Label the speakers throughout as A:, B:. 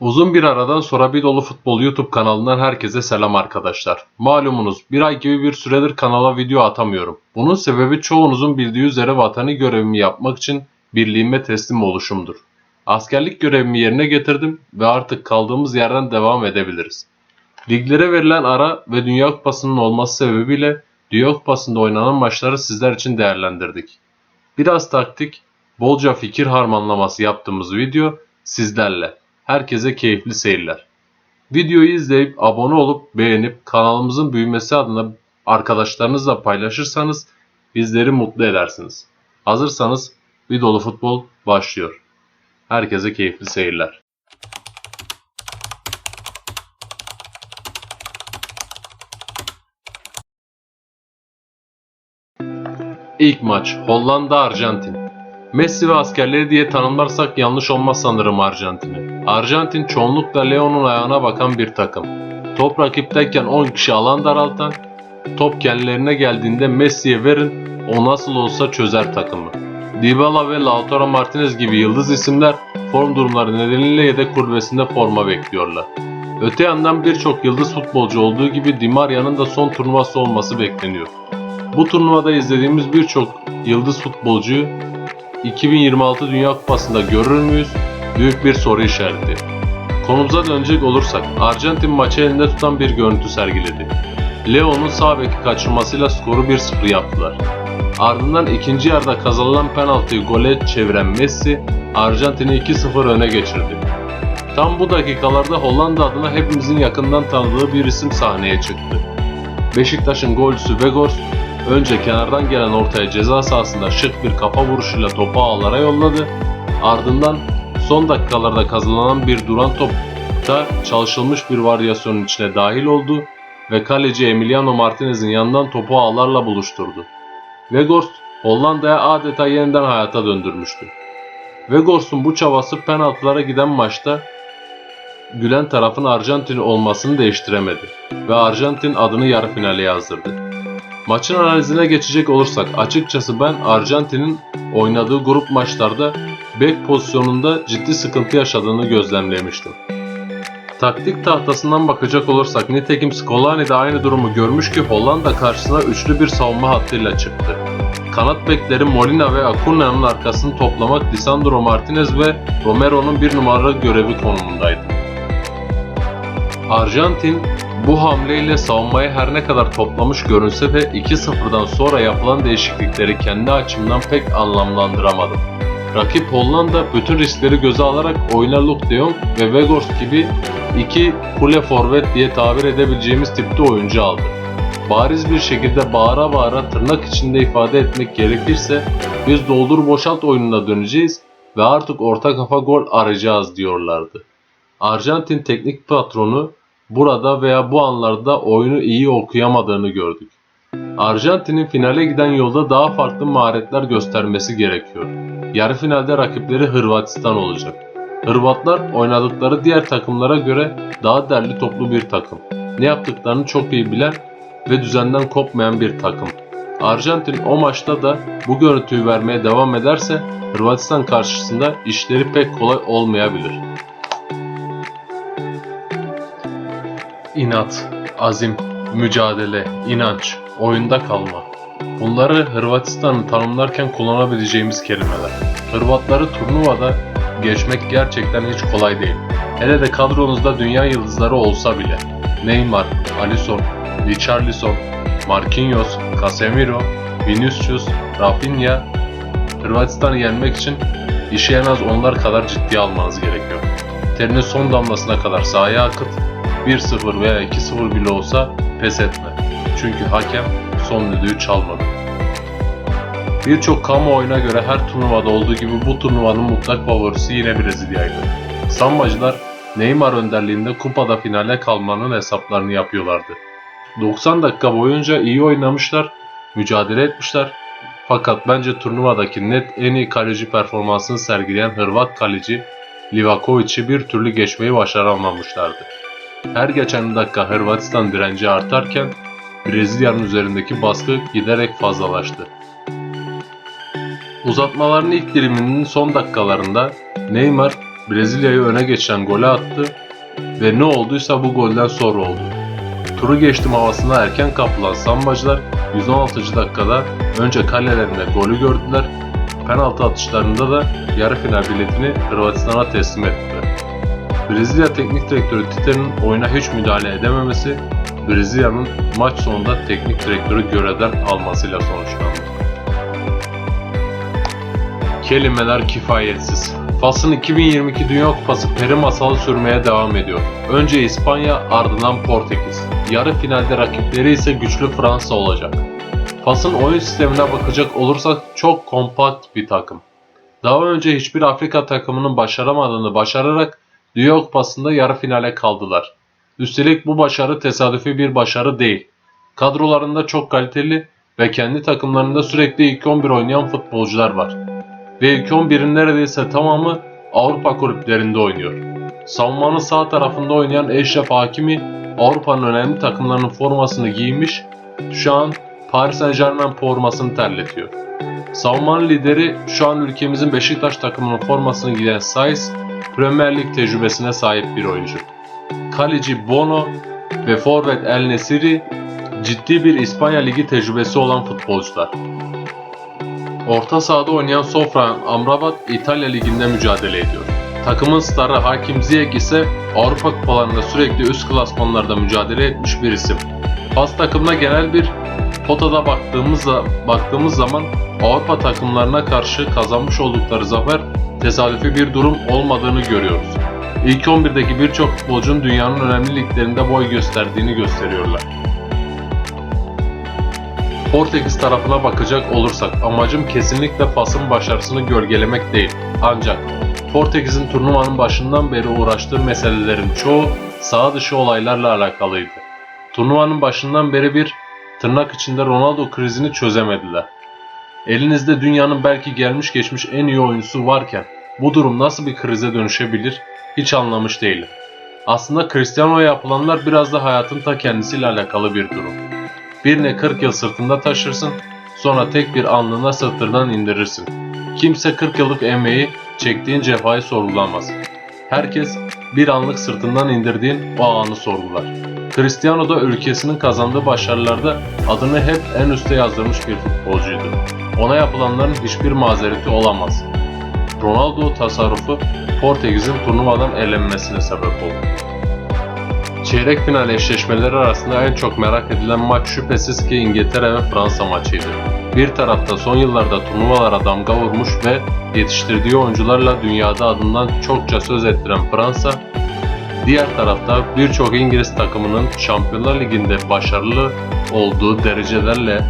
A: Uzun bir aradan sonra bir dolu futbol YouTube kanalından herkese selam arkadaşlar. Malumunuz bir ay gibi bir süredir kanala video atamıyorum. Bunun sebebi çoğunuzun bildiği üzere vatanı görevimi yapmak için birliğime teslim oluşumdur. Askerlik görevimi yerine getirdim ve artık kaldığımız yerden devam edebiliriz. Liglere verilen ara ve Dünya Kupası'nın olması sebebiyle Dünya Kupası'nda oynanan maçları sizler için değerlendirdik. Biraz taktik, bolca fikir harmanlaması yaptığımız video sizlerle. Herkese keyifli seyirler. Videoyu izleyip abone olup beğenip kanalımızın büyümesi adına arkadaşlarınızla paylaşırsanız bizleri mutlu edersiniz. Hazırsanız bir dolu futbol başlıyor. Herkese keyifli seyirler. İlk maç Hollanda-Arjantin. Messi ve askerleri diye tanımlarsak yanlış olmaz sanırım Arjantin'i. Arjantin çoğunlukla Leo'nun ayağına bakan bir takım. Top rakipteyken 10 kişi alan daraltan, top kendilerine geldiğinde Messi'ye verin, o nasıl olsa çözer takımı. Dybala ve Lautaro Martinez gibi yıldız isimler form durumları nedeniyle yedek kulübesinde forma bekliyorlar. Öte yandan birçok yıldız futbolcu olduğu gibi Di Maria'nın da son turnuvası olması bekleniyor. Bu turnuvada izlediğimiz birçok yıldız futbolcuyu 2026 Dünya Kupası'nda görür müyüz? Büyük bir soru işareti. Konumuza dönecek olursak Arjantin maçı elinde tutan bir görüntü sergiledi. Leo'nun sağ beki kaçırmasıyla skoru 1-0 yaptılar. Ardından ikinci yarıda kazanılan penaltıyı gole çeviren Messi Arjantin'i 2-0 öne geçirdi. Tam bu dakikalarda Hollanda adına hepimizin yakından tanıdığı bir isim sahneye çıktı. Beşiktaş'ın golcüsü Weghorst önce kenardan gelen ortaya ceza sahasında şık bir kafa vuruşuyla topu ağlara yolladı. Ardından son dakikalarda kazanılan bir duran topta çalışılmış bir varyasyonun içine dahil oldu ve kaleci Emiliano Martinez'in yanından topu ağlarla buluşturdu. Weghorst Hollanda'ya adeta yeniden hayata döndürmüştü. Weghorst'un bu çabası penaltılara giden maçta gülen tarafın Arjantin olmasını değiştiremedi ve Arjantin adını yarı finale yazdırdı. Maçın analizine geçecek olursak açıkçası ben Arjantin'in oynadığı grup maçlarda bek pozisyonunda ciddi sıkıntı yaşadığını gözlemlemiştim. Taktik tahtasından bakacak olursak nitekim Scolani de aynı durumu görmüş ki Hollanda karşısına üçlü bir savunma hattıyla çıktı. Kanat bekleri Molina ve Acuña'nın arkasını toplamak Lisandro Martinez ve Romero'nun bir numaralı görevi konumundaydı. Arjantin bu hamleyle savunmayı her ne kadar toplamış görünse de 2-0'dan sonra yapılan değişiklikleri kendi açımdan pek anlamlandıramadım. Rakip Hollanda bütün riskleri göze alarak oyuna Luke de Jong ve Weghorst gibi iki kule forvet diye tabir edebileceğimiz tipte oyuncu aldı. Bariz bir şekilde bağıra bağıra tırnak içinde ifade etmek gerekirse biz doldur boşalt oyununa döneceğiz ve artık orta kafa gol arayacağız diyorlardı. Arjantin teknik patronu burada veya bu anlarda oyunu iyi okuyamadığını gördük. Arjantin'in finale giden yolda daha farklı maharetler göstermesi gerekiyor. Yarı finalde rakipleri Hırvatistan olacak. Hırvatlar oynadıkları diğer takımlara göre daha derli toplu bir takım. Ne yaptıklarını çok iyi bilen ve düzenden kopmayan bir takım. Arjantin o maçta da bu görüntüyü vermeye devam ederse Hırvatistan karşısında işleri pek kolay olmayabilir. İnat, azim, mücadele, inanç, oyunda kalma. Bunları Hırvatistan'ı tanımlarken kullanabileceğimiz kelimeler. Hırvatları turnuvada geçmek gerçekten hiç kolay değil. Hele de kadronuzda dünya yıldızları olsa bile. Neymar, Alisson, Richarlison, Marquinhos, Casemiro, Vinicius, Rafinha, Hırvatistan'ı yenmek için işi en az onlar kadar ciddiye almanız gerekiyor. Terini son damlasına kadar sahaya akıt, 1-0 veya 2-0 bile olsa pes etme. Çünkü hakem son düdüğü çalmadı. Birçok kamuoyuna göre her turnuvada olduğu gibi bu turnuvanın mutlak favorisi yine Brezilya'ydı. Sambacılar Neymar önderliğinde kupada finale kalmanın hesaplarını yapıyorlardı. 90 dakika boyunca iyi oynamışlar, mücadele etmişler. Fakat bence turnuvadaki net en iyi kaleci performansını sergileyen Hırvat kaleci Livakovic'i bir türlü geçmeyi başaramamışlardı. Her geçen dakika Hırvatistan direnci artarken Brezilya'nın üzerindeki baskı giderek fazlalaştı. Uzatmaların ilk diliminin son dakikalarında Neymar Brezilya'yı öne geçen golü attı ve ne olduysa bu golden sonra oldu. Turu geçtim havasına erken kapılan sambacılar 116. dakikada önce kalelerinde golü gördüler. Penaltı atışlarında da yarı final biletini Hırvatistan'a teslim ettiler. Brezilya teknik direktörü Tite'nin oyuna hiç müdahale edememesi Brezilya'nın maç sonunda teknik direktörü görevden almasıyla sonuçlandı. Kelimeler kifayetsiz. Fas'ın 2022 Dünya Kupası peri masalı sürmeye devam ediyor. Önce İspanya ardından Portekiz. Yarı finalde rakipleri ise güçlü Fransa olacak. Fas'ın oyun sistemine bakacak olursak çok kompakt bir takım. Daha önce hiçbir Afrika takımının başaramadığını başararak Dünya Kupası'nda yarı finale kaldılar. Üstelik bu başarı tesadüfi bir başarı değil. Kadrolarında çok kaliteli ve kendi takımlarında sürekli ilk 11 oynayan futbolcular var. Ve ilk 11'in neredeyse tamamı Avrupa kulüplerinde oynuyor. Savunmanın sağ tarafında oynayan Eşref Hakimi Avrupa'nın önemli takımlarının formasını giymiş, şu an Paris Saint Germain formasını terletiyor. Savunmanın lideri şu an ülkemizin Beşiktaş takımının formasını giyen Saiz, Premier Lig tecrübesine sahip bir oyuncu. Kaleci Bono ve forvet El Nesiri ciddi bir İspanya Ligi tecrübesi olan futbolcular. Orta sahada oynayan Sofran Amrabat İtalya Ligi'nde mücadele ediyor. Takımın starı Hakim Ziyech ise Avrupa kupalarında sürekli üst klasmanlarda mücadele etmiş bir isim. Fas takımına genel bir potada baktığımızda baktığımız zaman Avrupa takımlarına karşı kazanmış oldukları zafer tesadüfi bir durum olmadığını görüyoruz. İlk 11'deki birçok futbolcunun dünyanın önemli liglerinde boy gösterdiğini gösteriyorlar. Portekiz tarafına bakacak olursak amacım kesinlikle Fas'ın başarısını gölgelemek değil. Ancak Portekiz'in turnuvanın başından beri uğraştığı meselelerin çoğu sağ dışı olaylarla alakalıydı. Turnuvanın başından beri bir tırnak içinde Ronaldo krizini çözemediler. Elinizde dünyanın belki gelmiş geçmiş en iyi oyuncusu varken bu durum nasıl bir krize dönüşebilir hiç anlamış değilim. Aslında Cristiano'ya yapılanlar biraz da hayatın ta kendisiyle alakalı bir durum. Birine 40 yıl sırtında taşırsın, sonra tek bir anlığına sırtından indirirsin. Kimse 40 yıllık emeği, çektiğin cefayı sorgulamaz. Herkes bir anlık sırtından indirdiğin o anı sorgular. Cristiano da ülkesinin kazandığı başarılarda adını hep en üste yazdırmış bir futbolcuydu. Ona yapılanların hiçbir mazereti olamaz. Ronaldo tasarrufu Portekiz'in turnuvadan elenmesine sebep oldu. Çeyrek final eşleşmeleri arasında en çok merak edilen maç şüphesiz ki İngiltere ve Fransa maçıydı. Bir tarafta son yıllarda turnuvalara damga vurmuş ve yetiştirdiği oyuncularla dünyada adından çokça söz ettiren Fransa, diğer tarafta birçok İngiliz takımının Şampiyonlar Ligi'nde başarılı olduğu derecelerle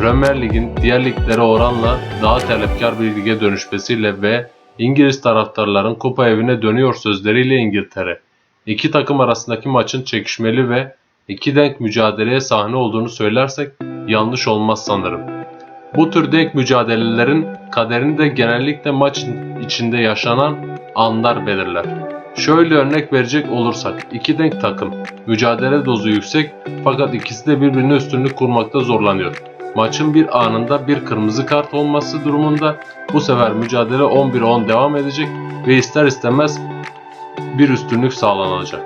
A: Premier Lig'in diğer liglere oranla daha talepkar bir lige dönüşmesiyle ve İngiliz taraftarların kupa evine dönüyor sözleriyle İngiltere. İki takım arasındaki maçın çekişmeli ve iki denk mücadeleye sahne olduğunu söylersek yanlış olmaz sanırım. Bu tür denk mücadelelerin kaderini de genellikle maç içinde yaşanan anlar belirler. Şöyle örnek verecek olursak iki denk takım mücadele dozu yüksek fakat ikisi de birbirine üstünlük kurmakta zorlanıyor. Maçın bir anında bir kırmızı kart olması durumunda bu sefer mücadele 11-10 devam edecek ve ister istemez bir üstünlük sağlanacak.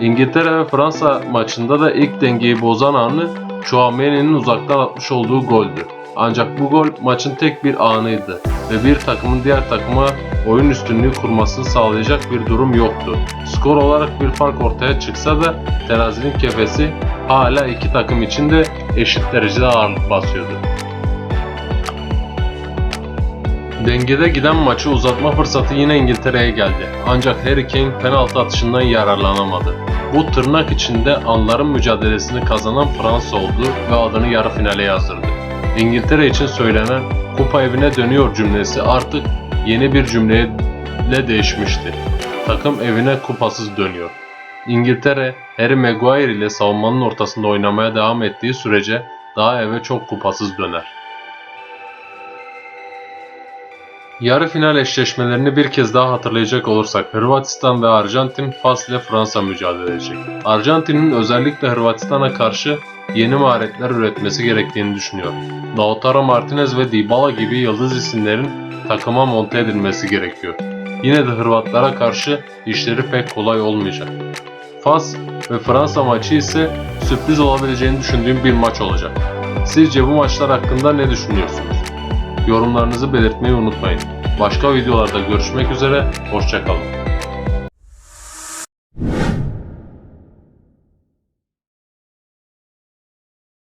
A: İngiltere ve Fransa maçında da ilk dengeyi bozan anı Chouameni'nin uzaktan atmış olduğu goldü. Ancak bu gol maçın tek bir anıydı ve bir takımın diğer takıma oyun üstünlüğü kurmasını sağlayacak bir durum yoktu. Skor olarak bir fark ortaya çıksa da terazinin kefesi hala iki takım için de eşit derecede ağırlık basıyordu. Dengede giden maçı uzatma fırsatı yine İngiltere'ye geldi. Ancak Harry Kane penaltı atışından yararlanamadı. Bu tırnak içinde anların mücadelesini kazanan Fransa oldu ve adını yarı finale yazdırdı. İngiltere için söylenen kupa evine dönüyor cümlesi artık yeni bir cümleyle değişmişti. Takım evine kupasız dönüyor. İngiltere, Harry Maguire ile savunmanın ortasında oynamaya devam ettiği sürece daha eve çok kupasız döner. Yarı final eşleşmelerini bir kez daha hatırlayacak olursak Hırvatistan ve Arjantin Fas ile Fransa mücadele edecek. Arjantin'in özellikle Hırvatistan'a karşı yeni maharetler üretmesi gerektiğini düşünüyor. Lautaro Martinez ve Dybala gibi yıldız isimlerin takıma monte edilmesi gerekiyor. yine de Hırvatlara karşı işleri pek kolay olmayacak. Fas ve Fransa maçı ise sürpriz olabileceğini düşündüğüm bir maç olacak. Sizce bu maçlar hakkında ne düşünüyorsunuz? Yorumlarınızı belirtmeyi unutmayın. Başka videolarda görüşmek üzere, hoşçakalın.